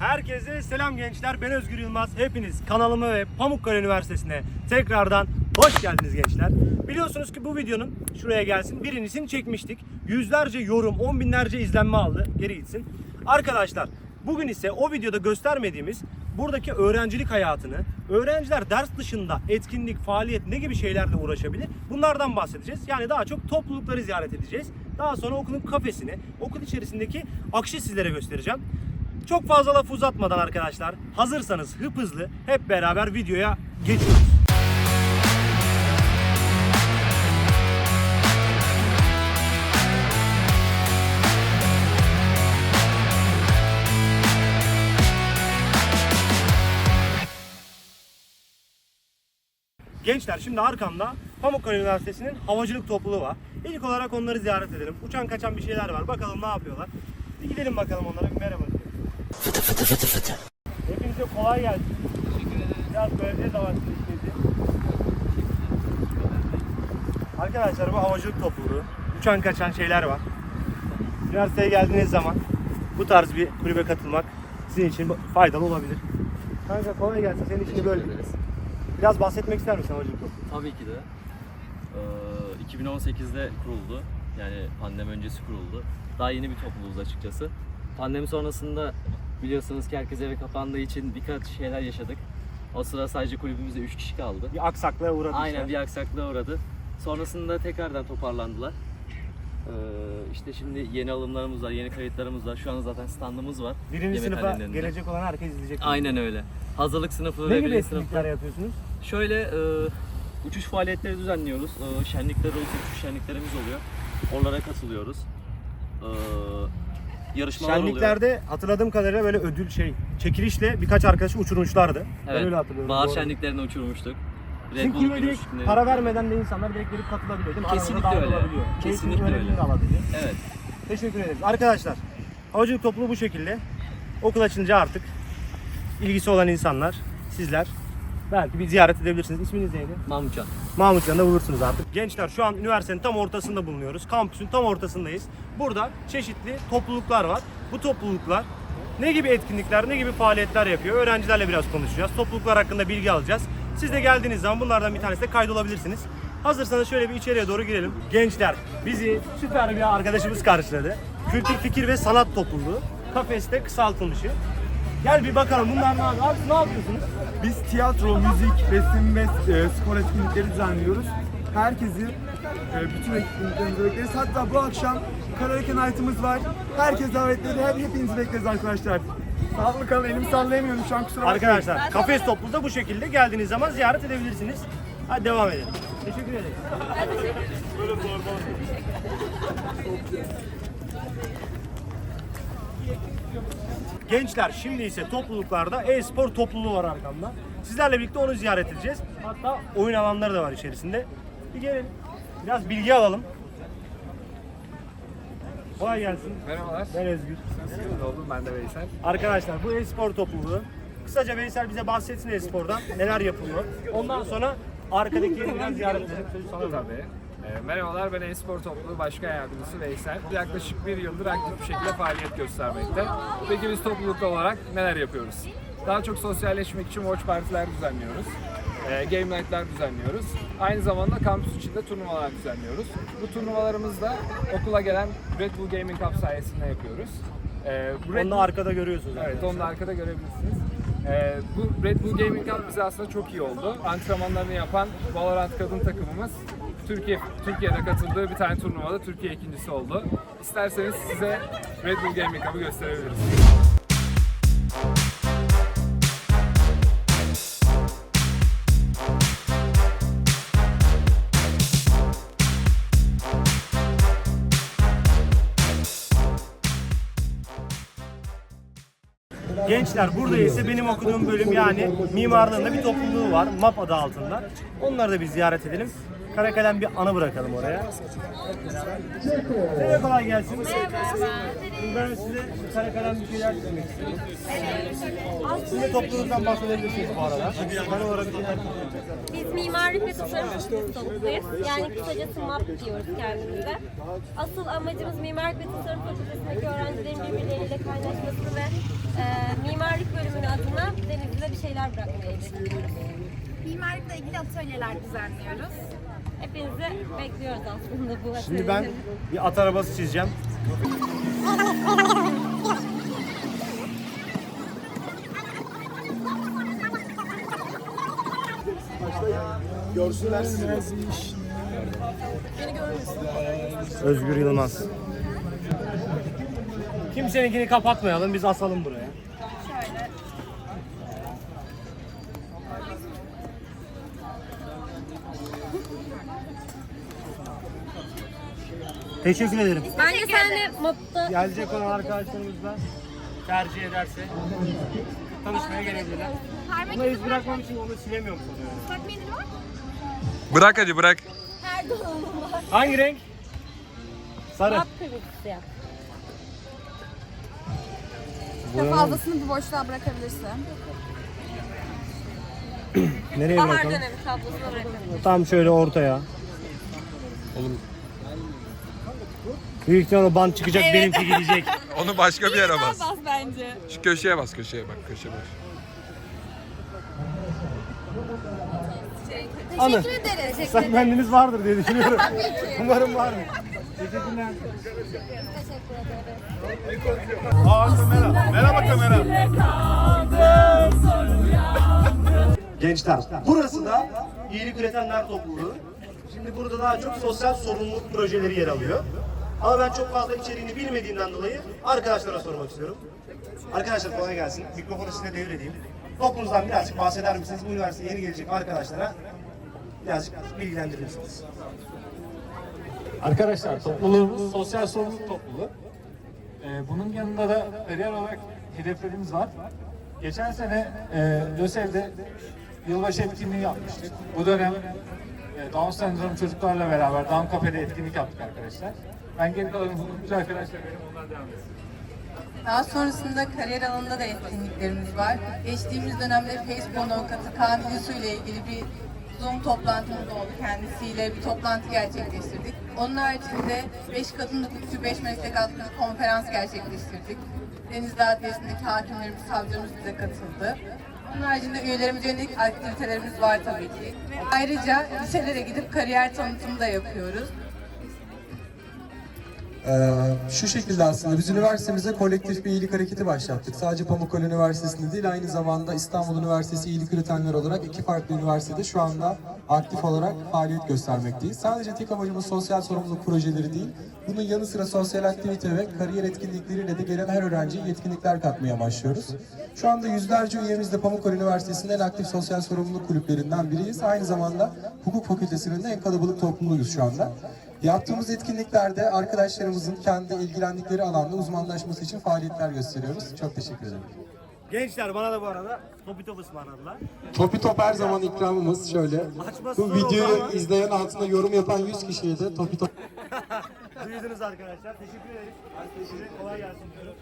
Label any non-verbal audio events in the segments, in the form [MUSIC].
Herkese selam gençler. Ben Özgür Yılmaz. Hepiniz kanalıma ve Pamukkale Üniversitesi'ne tekrardan hoş geldiniz gençler. Biliyorsunuz ki bu videonun şuraya gelsin birincisini çekmiştik. Yüzlerce yorum, on binlerce izlenme aldı. Geri gitsin. Arkadaşlar bugün ise o videoda göstermediğimiz buradaki öğrencilik hayatını, öğrenciler ders dışında etkinlik, faaliyet ne gibi şeylerle uğraşabilir? Bunlardan bahsedeceğiz. Yani daha çok toplulukları ziyaret edeceğiz. Daha sonra okulun kafesini, okul içerisindeki akışı sizlere göstereceğim. Çok fazla laf uzatmadan arkadaşlar hazırsanız hıp hızlı hep beraber videoya geçiyoruz. Gençler şimdi arkamda Pamukkale Üniversitesi'nin havacılık topluluğu var. İlk olarak onları ziyaret edelim. Uçan kaçan bir şeyler var. Bakalım ne yapıyorlar. Bir gidelim bakalım onlara. Merhaba. Fıtı fıtı fıtı fıtı. Hepinize kolay gelsin. Biraz belediye davetli Arkadaşlar bu havacılık topluluğu. Uçan kaçan şeyler var. Üniversiteye geldiğiniz zaman bu tarz bir kulübe katılmak sizin için faydalı olabilir. Kanka kolay gelsin. Senin işini böyle Biraz bahsetmek ister misin havacılık topluluğu? Tabii ki de. Ee, 2018'de kuruldu. Yani pandemi öncesi kuruldu. Daha yeni bir topluluğuz açıkçası. Pandemi sonrasında biliyorsunuz ki herkes eve kapandığı için birkaç şeyler yaşadık. O sıra sadece kulübümüzde 3 kişi kaldı. Bir aksaklığa uğradı Aynen işte. bir aksaklığa uğradı. Sonrasında tekrardan toparlandılar. Ee, işte şimdi yeni alımlarımız var, yeni kayıtlarımız var. Şu an zaten standımız var. Birinci sınıfa gelecek olan herkes izleyecek. Aynen öyle. Hazırlık sınıfı Ne ve birinci etkinlikler sınıfta. yapıyorsunuz? Şöyle e, uçuş faaliyetleri düzenliyoruz. E, şenlikler olsun, uçuş şenliklerimiz oluyor. Onlara katılıyoruz. E, yarışmalar oluyor. Şenliklerde hatırladığım kadarıyla böyle ödül şey, çekilişle birkaç arkadaşı uçurmuşlardı. Ben Evet. öyle hatırlıyorum. Bahar doğru. şenliklerine uçurmuştuk. Sizin Red Bull kulübe direkt para vermeden de insanlar direkt gelip katılabiliyor değil mi? Kesinlikle dahil öyle. Kesinlikle öyle. Evet. Teşekkür ederiz. Arkadaşlar, havacılık topluluğu bu şekilde. Okul açınca artık ilgisi olan insanlar, sizler belki bir ziyaret edebilirsiniz. İsminiz neydi? Mahmutcan. Mahmutcan'da bulursunuz artık. Gençler şu an üniversitenin tam ortasında bulunuyoruz. Kampüsün tam ortasındayız. Burada çeşitli topluluklar var. Bu topluluklar ne gibi etkinlikler, ne gibi faaliyetler yapıyor? Öğrencilerle biraz konuşacağız. Topluluklar hakkında bilgi alacağız. Siz de geldiğiniz zaman bunlardan bir tanesine kaydolabilirsiniz. Hazırsanız şöyle bir içeriye doğru girelim. Gençler bizi süper bir arkadaşımız karşıladı. Kültür, fikir ve sanat topluluğu. Kafeste kısaltılmışı. Gel bir bakalım bunlar ne yapıyor? Abi ne yapıyorsunuz? Biz tiyatro, müzik, resim ve e, spor etkinlikleri düzenliyoruz. Herkesi, e, bütün etkinliklerimizi bekleriz. Hatta bu akşam karaoke night'ımız var. Herkes davetleri, hep hepinizi bekleriz arkadaşlar. Sağlıklı kalın, elimi sallayamıyorum şu an kusura bakmayın. Arkadaşlar kafes topluluğu da bu şekilde geldiğiniz zaman ziyaret edebilirsiniz. Hadi devam edelim. Teşekkür ederim. Gençler şimdi ise topluluklarda e-spor topluluğu var arkamda. Sizlerle birlikte onu ziyaret edeceğiz. Hatta oyun alanları da var içerisinde. Bir gelin. Biraz bilgi alalım. Kolay gelsin. Merhabalar. Ben Özgür. oldum ben de Veysel. Arkadaşlar bu e-spor topluluğu. Kısaca Veysel bize bahsetsin e-spordan neler yapılıyor. Ondan sonra arkadaki [LAUGHS] biraz ziyaret edelim. Sözü sana. Tabii. Ee, merhabalar ben Espor Topluluğu Başkan Yardımcısı Veysel. Yaklaşık bir yıldır aktif bir şekilde faaliyet göstermekte. Peki biz topluluk olarak neler yapıyoruz? Daha çok sosyalleşmek için watch partiler düzenliyoruz. Ee, game night'lar düzenliyoruz. Aynı zamanda kampüs içinde turnuvalar düzenliyoruz. Bu turnuvalarımızı da okula gelen Red Bull Gaming Cup sayesinde yapıyoruz. Ee, Red Onu da arkada görüyorsunuz. Evet, onu da arkada görebilirsiniz. Ee, bu Red Bull Gaming Cup bize aslında çok iyi oldu. Antrenmanlarını yapan Valorant kadın takımımız Türkiye Türkiye'de katıldığı bir tane turnuvada Türkiye ikincisi oldu. İsterseniz size Red Bull Gaming Cup'ı gösterebiliriz. Gençler burada ise benim okuduğum bölüm yani mimarlığında bir topluluğu var. MAP adı altında. Onları da bir ziyaret edelim. Karakalem bir anı bırakalım oraya. Size kolay gelsin. Şimdi ben size Karakalem bir şeyler söylemek istiyorum. Siz de topluluğunuzdan bahsedebilirsiniz bu arada. Biz mimarlık ve tasarım topluluğuyuz. Yani kısacası MAP diyoruz kendimize. Asıl amacımız mimarlık ve tasarım fakültesindeki öğrencilerin birbirleriyle kaynaşması ve e, mimar gerçekleştiriyoruz. Mimarlıkla ilgili atölyeler düzenliyoruz. Hepinizi bekliyoruz aslında bu Şimdi ben atölyede. bir at arabası çizeceğim. Görsünler sizi. Özgür Yılmaz. Kimseninkini kapatmayalım, biz asalım buraya. Şöyle. Teşekkür ederim. Bence sen de mapta Gelecek olan arkadaşlarımız da tercih ederse tanışmaya gelebilirler. Buna iz bırakmam için onu silemiyorum sanıyorum. Bırak hadi bırak. Hangi renk? Sarı. Map kırmızısı yap. Fazlasını bu boşluğa bırakabilirsin. [CLEARS THROAT] Nereye Bahar bırakalım? dönemi tablosuna. Tam şöyle ortaya. Büyük ihtimal o bant çıkacak benimki gidecek. [LAUGHS] Onu başka bir yere bas. Bas bence. Şu köşeye bas köşeye bak köşe boş. Anı. Teşekkür ederiz. Sen bendiniz vardır diye düşünüyorum. [LAUGHS] Umarım vardır. Teşekkürler. Aa kamera. Merhaba kamera. Gençler, burası da iyilik üretenler topluluğu. Şimdi burada daha çok sosyal sorumluluk projeleri yer alıyor. Ama ben çok fazla içeriğini bilmediğimden dolayı arkadaşlara sormak istiyorum. Arkadaşlar kolay gelsin. Mikrofonu size devredeyim. Toplumunuzdan birazcık bahseder misiniz? Bu üniversiteye yeni gelecek arkadaşlara birazcık bilgilendirir misiniz? Arkadaşlar topluluğumuz sosyal sorumluluk topluluğu. Ee, bunun yanında da kariyer olarak hedeflerimiz var. Geçen sene e, LÖSEV'de yılbaşı etkinliği yapmıştık. Bu dönem e, Down sendromu çocuklarla beraber Down Cafe'de etkinlik yaptık arkadaşlar. Ben geri kalanı hukukçu arkadaşlar benim onlar devam etsin. Daha sonrasında kariyer alanında da etkinliklerimiz var. Geçtiğimiz dönemde Facebook avukatı Kaan İlsu ile ilgili bir Zoom toplantımız oldu. Kendisiyle bir toplantı gerçekleştirdik. Onun haricinde 5 kadın hukukçu, 5 meslek bir konferans gerçekleştirdik. Denizli Adliyesi'ndeki hakimlerimiz, savcılarımız bize katıldı. Onun haricinde üyelerimize yönelik aktivitelerimiz var tabii ki. Ayrıca liselere gidip kariyer tanıtımı da yapıyoruz. Ee, şu şekilde aslında biz üniversitemizde kolektif bir iyilik hareketi başlattık. Sadece Pamukkale Üniversitesi'nde değil aynı zamanda İstanbul Üniversitesi İyilik Üretenler olarak iki farklı üniversitede şu anda aktif olarak faaliyet göstermekteyiz. Sadece tek amacımız sosyal sorumluluk projeleri değil, bunun yanı sıra sosyal aktivite ve kariyer etkinlikleriyle de gelen her öğrenciye yetkinlikler katmaya başlıyoruz. Şu anda yüzlerce üyemiz de Pamukkale Üniversitesi'nin en aktif sosyal sorumluluk kulüplerinden biriyiz. Aynı zamanda hukuk fakültesinin de en kalabalık topluluğuyuz şu anda. Yaptığımız etkinliklerde arkadaşlarımızın kendi ilgilendikleri alanda uzmanlaşması için faaliyetler gösteriyoruz. Çok teşekkür ederim. Gençler bana da bu arada topi top ısmarladılar. Topi Top her zaman ikramımız şöyle. Açması Bu videoyu ama- izleyen altında yorum yapan 100 kişiye de Topi Top [LAUGHS] Duydunuz arkadaşlar. Teşekkür ederiz. Size kolay gelsin diyorum.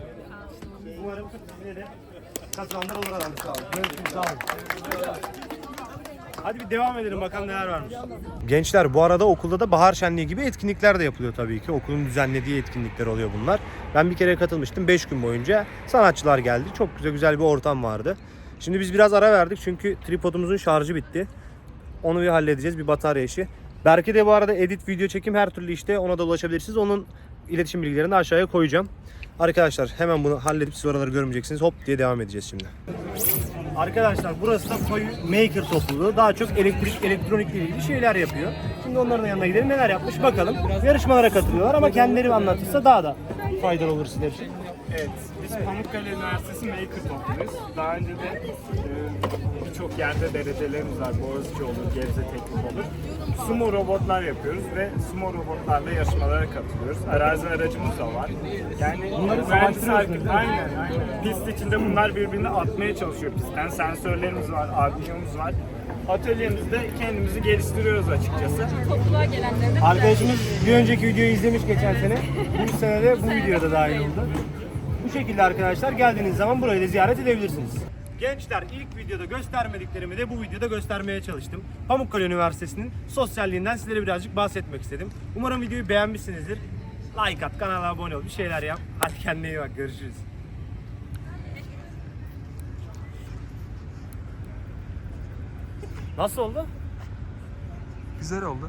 Umarım size de kazananlar olur herhalde. Sağ olun. Görüşürüz. Sağ olun. Hadi bir devam edelim bakalım neler varmış. Gençler bu arada okulda da bahar şenliği gibi etkinlikler de yapılıyor tabii ki. Okulun düzenlediği etkinlikler oluyor bunlar. Ben bir kere katılmıştım 5 gün boyunca. Sanatçılar geldi. Çok güzel güzel bir ortam vardı. Şimdi biz biraz ara verdik çünkü tripodumuzun şarjı bitti. Onu bir halledeceğiz. Bir batarya işi. Berke de bu arada edit video çekim her türlü işte ona da ulaşabilirsiniz. Onun iletişim bilgilerini aşağıya koyacağım. Arkadaşlar hemen bunu halledip siz oraları görmeyeceksiniz. Hop diye devam edeceğiz şimdi. Arkadaşlar burası da Koyu Maker topluluğu. Daha çok elektrik, elektronikle ilgili şeyler yapıyor. Şimdi onların yanına gidelim neler yapmış bakalım. Yarışmalara katılıyorlar ama kendileri anlatırsa daha da faydalı olur sizler için. Evet, biz Pamukkale Üniversitesi Maker topluyuz. Daha önce de e, birçok yerde derecelerimiz var. Boğaziçi olur, Gebze Teknik olur. Sumo robotlar yapıyoruz ve sumo robotlarla yarışmalara katılıyoruz. Arazi aracımız da var. Yani Bunları mühendis savaştırıyorsunuz, arka- Aynen, aynen. Pist içinde bunlar birbirini atmaya çalışıyor pistten. Sensörlerimiz var, Arduino'muz var. Atölyemizde kendimizi geliştiriyoruz açıkçası. Topluluğa gelenleri de Arkadaşımız bir önceki videoyu izlemiş geçen sene. Bu sene de bu videoda dahil oldu. Bu şekilde arkadaşlar geldiğiniz zaman burayı da ziyaret edebilirsiniz. Gençler ilk videoda göstermediklerimi de bu videoda göstermeye çalıştım. Pamukkale Üniversitesi'nin sosyalliğinden sizlere birazcık bahsetmek istedim. Umarım videoyu beğenmişsinizdir. Like at, kanala abone ol, bir şeyler yap. Hadi kendine iyi bak, görüşürüz. Nasıl oldu? Güzel oldu.